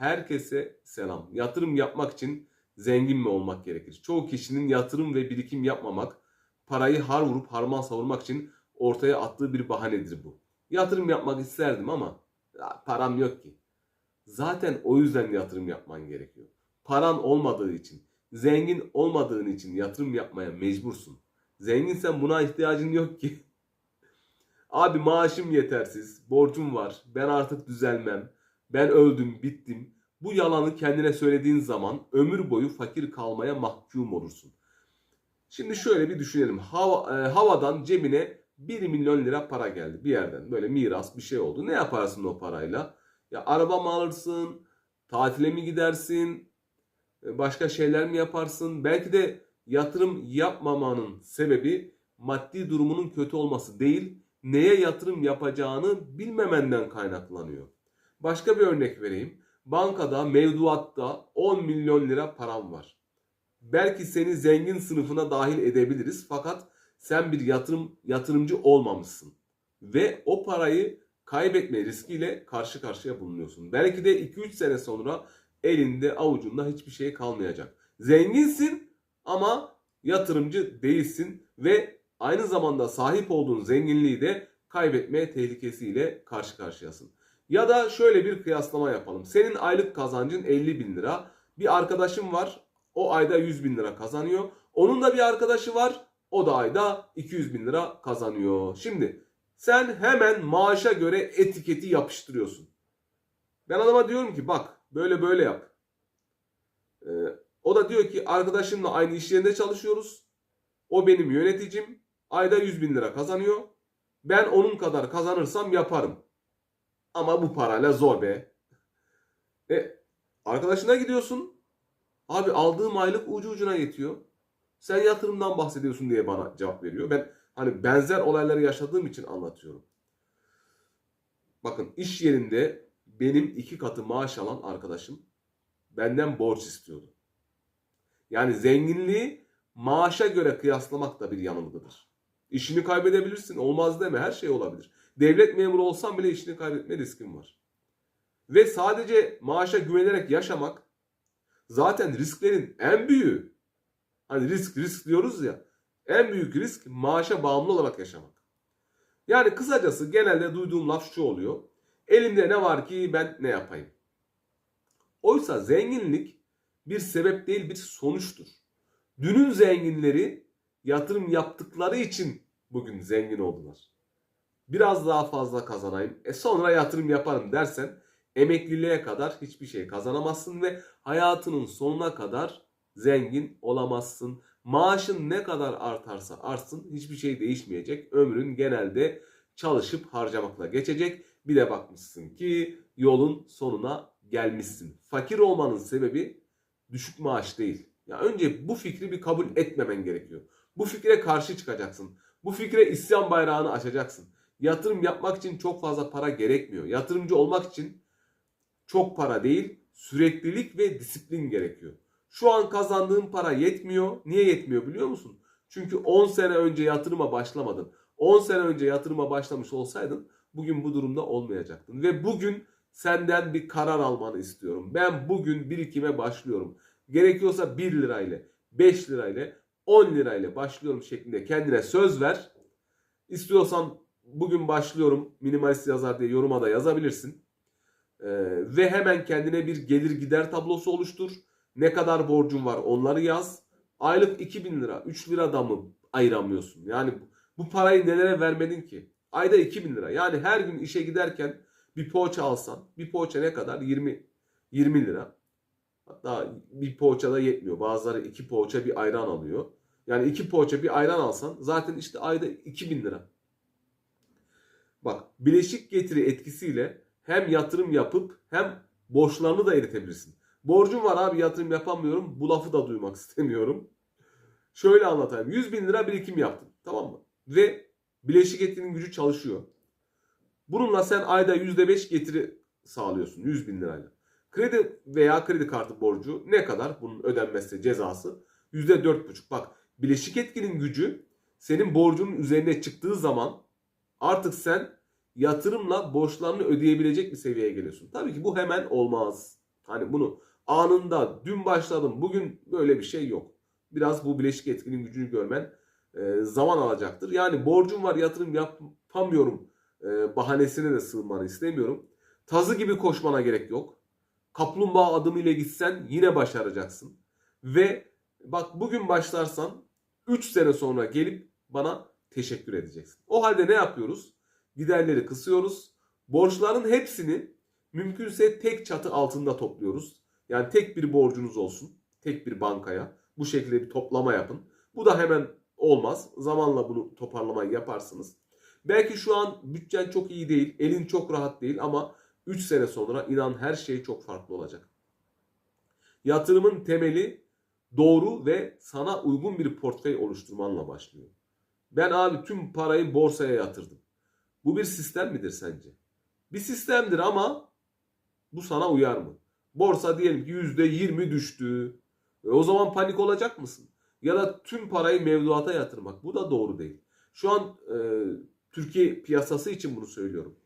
Herkese selam. Yatırım yapmak için zengin mi olmak gerekir? Çoğu kişinin yatırım ve birikim yapmamak, parayı har vurup harman savurmak için ortaya attığı bir bahanedir bu. Yatırım yapmak isterdim ama ya param yok ki. Zaten o yüzden yatırım yapman gerekiyor. Paran olmadığı için, zengin olmadığın için yatırım yapmaya mecbursun. Zenginsen buna ihtiyacın yok ki. Abi maaşım yetersiz, borcum var, ben artık düzelmem, ben öldüm, bittim. Bu yalanı kendine söylediğin zaman ömür boyu fakir kalmaya mahkum olursun. Şimdi şöyle bir düşünelim. Hava, e, havadan cebine 1 milyon lira para geldi bir yerden. Böyle miras bir şey oldu. Ne yaparsın o parayla? Ya araba mı alırsın? Tatile mi gidersin? E, Başka şeyler mi yaparsın? Belki de yatırım yapmamanın sebebi maddi durumunun kötü olması değil, neye yatırım yapacağını bilmemenden kaynaklanıyor. Başka bir örnek vereyim. Bankada mevduatta 10 milyon lira param var. Belki seni zengin sınıfına dahil edebiliriz fakat sen bir yatırım yatırımcı olmamışsın ve o parayı kaybetme riskiyle karşı karşıya bulunuyorsun. Belki de 2-3 sene sonra elinde avucunda hiçbir şey kalmayacak. Zenginsin ama yatırımcı değilsin ve aynı zamanda sahip olduğun zenginliği de kaybetme tehlikesiyle karşı karşıyasın. Ya da şöyle bir kıyaslama yapalım. Senin aylık kazancın 50 bin lira. Bir arkadaşın var. O ayda 100 bin lira kazanıyor. Onun da bir arkadaşı var. O da ayda 200 bin lira kazanıyor. Şimdi sen hemen maaşa göre etiketi yapıştırıyorsun. Ben adama diyorum ki bak böyle böyle yap. Ee, o da diyor ki arkadaşımla aynı iş yerinde çalışıyoruz. O benim yöneticim. Ayda 100 bin lira kazanıyor. Ben onun kadar kazanırsam yaparım. Ama bu parayla zor be. E, arkadaşına gidiyorsun. Abi aldığım aylık ucu ucuna yetiyor. Sen yatırımdan bahsediyorsun diye bana cevap veriyor. Ben hani benzer olayları yaşadığım için anlatıyorum. Bakın iş yerinde benim iki katı maaş alan arkadaşım benden borç istiyordu. Yani zenginliği maaşa göre kıyaslamak da bir yanılgıdır. İşini kaybedebilirsin. Olmaz deme. Her şey olabilir. Devlet memuru olsan bile işini kaybetme riskin var. Ve sadece maaşa güvenerek yaşamak zaten risklerin en büyüğü. Hani risk risk diyoruz ya. En büyük risk maaşa bağımlı olarak yaşamak. Yani kısacası genelde duyduğum laf şu oluyor. Elimde ne var ki ben ne yapayım? Oysa zenginlik bir sebep değil bir sonuçtur. Dünün zenginleri yatırım yaptıkları için bugün zengin oldular. Biraz daha fazla kazanayım, e sonra yatırım yaparım dersen emekliliğe kadar hiçbir şey kazanamazsın ve hayatının sonuna kadar zengin olamazsın. Maaşın ne kadar artarsa artsın hiçbir şey değişmeyecek. Ömrün genelde çalışıp harcamakla geçecek. Bir de bakmışsın ki yolun sonuna gelmişsin. Fakir olmanın sebebi düşük maaş değil. Ya önce bu fikri bir kabul etmemen gerekiyor. Bu fikre karşı çıkacaksın. Bu fikre isyan bayrağını açacaksın. Yatırım yapmak için çok fazla para gerekmiyor. Yatırımcı olmak için çok para değil, süreklilik ve disiplin gerekiyor. Şu an kazandığın para yetmiyor. Niye yetmiyor biliyor musun? Çünkü 10 sene önce yatırıma başlamadın. 10 sene önce yatırıma başlamış olsaydın bugün bu durumda olmayacaktın. Ve bugün senden bir karar almanı istiyorum. Ben bugün birikime başlıyorum. Gerekiyorsa 1 lirayla, 5 lirayla, 10 lirayla başlıyorum şeklinde kendine söz ver. İstiyorsan bugün başlıyorum minimalist yazar diye yoruma da yazabilirsin. Ee, ve hemen kendine bir gelir gider tablosu oluştur. Ne kadar borcun var onları yaz. Aylık 2000 lira, 3 lira da mı ayıramıyorsun? Yani bu parayı nelere vermedin ki? Ayda 2000 lira. Yani her gün işe giderken bir poğaça alsan, bir poğaça ne kadar? 20 20 lira. Hatta bir poğaça da yetmiyor. Bazıları iki poğaça bir ayran alıyor. Yani iki poğaça bir ayran alsan zaten işte ayda 2000 lira. Bak bileşik getiri etkisiyle hem yatırım yapıp hem borçlarını da eritebilirsin. Borcum var abi yatırım yapamıyorum. Bu lafı da duymak istemiyorum. Şöyle anlatayım. 100 bin lira birikim yaptın. Tamam mı? Ve bileşik getirinin gücü çalışıyor. Bununla sen ayda %5 getiri sağlıyorsun 100 bin lirayla. Kredi veya kredi kartı borcu ne kadar? Bunun ödenmesi cezası %4,5. Bak bileşik etkinin gücü senin borcunun üzerine çıktığı zaman artık sen yatırımla borçlarını ödeyebilecek bir seviyeye geliyorsun. Tabii ki bu hemen olmaz. Hani bunu anında dün başladım bugün böyle bir şey yok. Biraz bu bileşik etkinin gücünü görmen e, zaman alacaktır. Yani borcum var yatırım yapamıyorum e, bahanesine de sığınmanı istemiyorum. Tazı gibi koşmana gerek yok. Kaplumbağa adımıyla gitsen yine başaracaksın. Ve bak bugün başlarsan 3 sene sonra gelip bana teşekkür edeceksin. O halde ne yapıyoruz? Giderleri kısıyoruz. Borçların hepsini mümkünse tek çatı altında topluyoruz. Yani tek bir borcunuz olsun. Tek bir bankaya. Bu şekilde bir toplama yapın. Bu da hemen olmaz. Zamanla bunu toparlamayı yaparsınız. Belki şu an bütçen çok iyi değil, elin çok rahat değil ama 3 sene sonra inan her şey çok farklı olacak. Yatırımın temeli doğru ve sana uygun bir portföy oluşturmanla başlıyor. Ben abi tüm parayı borsaya yatırdım. Bu bir sistem midir sence? Bir sistemdir ama bu sana uyar mı? Borsa diyelim ki %20 düştü. E o zaman panik olacak mısın? Ya da tüm parayı mevduata yatırmak. Bu da doğru değil. Şu an e, Türkiye piyasası için bunu söylüyorum.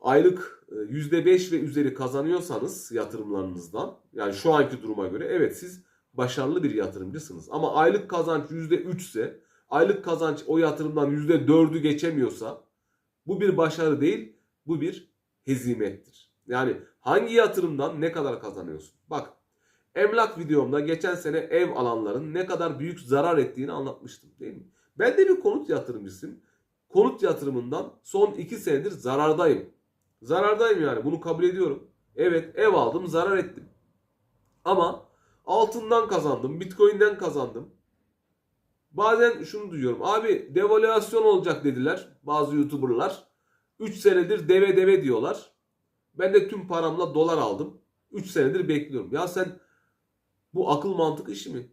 Aylık e, %5 ve üzeri kazanıyorsanız yatırımlarınızdan yani şu anki duruma göre evet siz başarılı bir yatırımcısınız. Ama aylık kazanç %3 ise aylık kazanç o yatırımdan %4'ü geçemiyorsa bu bir başarı değil bu bir hezimettir. Yani hangi yatırımdan ne kadar kazanıyorsun? Bak emlak videomda geçen sene ev alanların ne kadar büyük zarar ettiğini anlatmıştım değil mi? Ben de bir konut yatırımcısıyım. Konut yatırımından son 2 senedir zarardayım. Zarardayım yani bunu kabul ediyorum. Evet ev aldım zarar ettim. Ama altından kazandım, bitcoin'den kazandım. Bazen şunu duyuyorum. Abi devalüasyon olacak dediler bazı youtuberlar. 3 senedir deve deve diyorlar. Ben de tüm paramla dolar aldım. 3 senedir bekliyorum. Ya sen bu akıl mantık işi mi?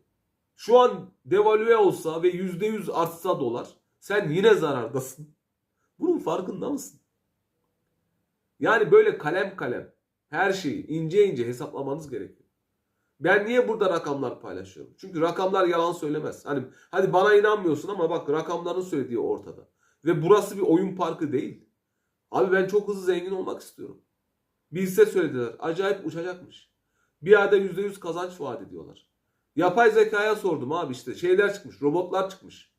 Şu an devalüe olsa ve %100 artsa dolar sen yine zarardasın. Bunun farkında mısın? Yani böyle kalem kalem her şeyi ince ince hesaplamanız gerekiyor. Ben niye burada rakamlar paylaşıyorum? Çünkü rakamlar yalan söylemez. Hani hadi bana inanmıyorsun ama bak rakamların söylediği ortada. Ve burası bir oyun parkı değil. Abi ben çok hızlı zengin olmak istiyorum. Bilse söylediler. Acayip uçacakmış. Bir ayda %100 kazanç vaat ediyorlar. Yapay zekaya sordum abi işte şeyler çıkmış. Robotlar çıkmış.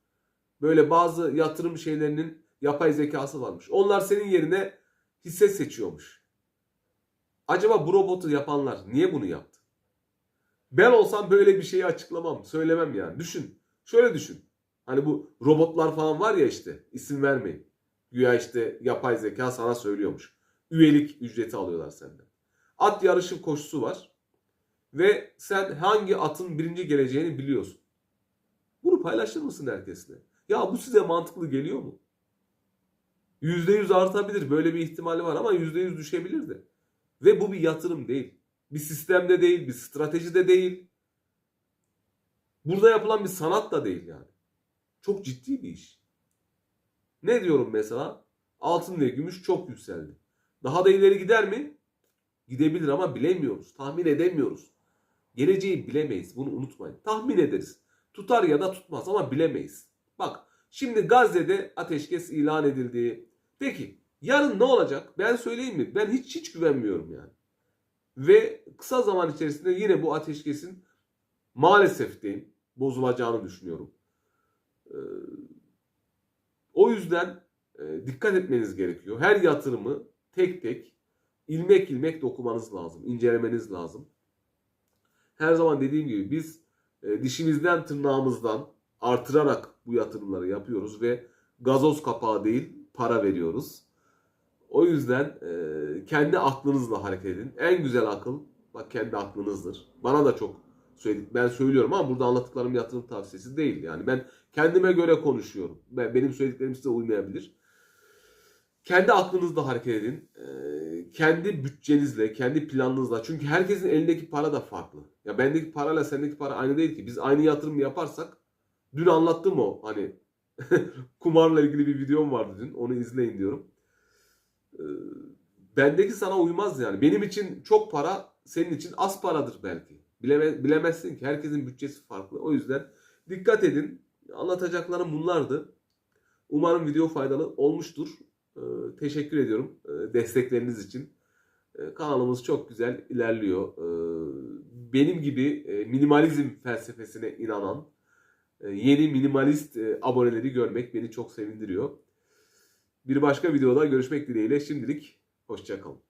Böyle bazı yatırım şeylerinin yapay zekası varmış. Onlar senin yerine hisse seçiyormuş. Acaba bu robotu yapanlar niye bunu yaptı? Ben olsam böyle bir şeyi açıklamam, söylemem yani. Düşün. Şöyle düşün. Hani bu robotlar falan var ya işte isim vermeyin. Güya işte yapay zeka sana söylüyormuş. Üyelik ücreti alıyorlar senden. At yarışı koşusu var. Ve sen hangi atın birinci geleceğini biliyorsun. Bunu paylaşır mısın herkesle? Ya bu size mantıklı geliyor mu? %100 artabilir. Böyle bir ihtimali var ama %100 düşebilir de. Ve bu bir yatırım değil. Bir sistemde değil, bir stratejide değil. Burada yapılan bir sanat da değil yani. Çok ciddi bir iş. Ne diyorum mesela? Altın ve gümüş çok yükseldi. Daha da ileri gider mi? Gidebilir ama bilemiyoruz. Tahmin edemiyoruz. Geleceği bilemeyiz. Bunu unutmayın. Tahmin ederiz. Tutar ya da tutmaz ama bilemeyiz. Bak şimdi Gazze'de ateşkes ilan edildi. Peki yarın ne olacak? Ben söyleyeyim mi? Ben hiç hiç güvenmiyorum yani. Ve kısa zaman içerisinde yine bu ateşkesin maalesef diyeyim bozulacağını düşünüyorum. Ee, o yüzden e, dikkat etmeniz gerekiyor. Her yatırımı tek tek ilmek ilmek dokumanız lazım, incelemeniz lazım. Her zaman dediğim gibi biz e, dişimizden tırnağımızdan artırarak bu yatırımları yapıyoruz ve gazoz kapağı değil para veriyoruz. O yüzden e, kendi aklınızla hareket edin. En güzel akıl bak kendi aklınızdır. Bana da çok söyledik. Ben söylüyorum ama burada anlattıklarım yatırım tavsiyesi değil. Yani ben kendime göre konuşuyorum. Ben, benim söylediklerim size uymayabilir. Kendi aklınızla hareket edin. E, kendi bütçenizle, kendi planınızla. Çünkü herkesin elindeki para da farklı. Ya bendeki parayla sendeki para aynı değil ki. Biz aynı yatırım yaparsak dün anlattım o hani kumarla ilgili bir videom vardı dün. Onu izleyin diyorum. Ee, bendeki sana uymaz yani. Benim için çok para senin için az paradır belki. Bileme, bilemezsin ki. Herkesin bütçesi farklı. O yüzden dikkat edin. Anlatacaklarım bunlardı. Umarım video faydalı olmuştur. Ee, teşekkür ediyorum e, destekleriniz için. E, kanalımız çok güzel ilerliyor. E, benim gibi e, minimalizm felsefesine inanan e, yeni minimalist e, aboneleri görmek beni çok sevindiriyor. Bir başka videoda görüşmek dileğiyle şimdilik hoşçakalın.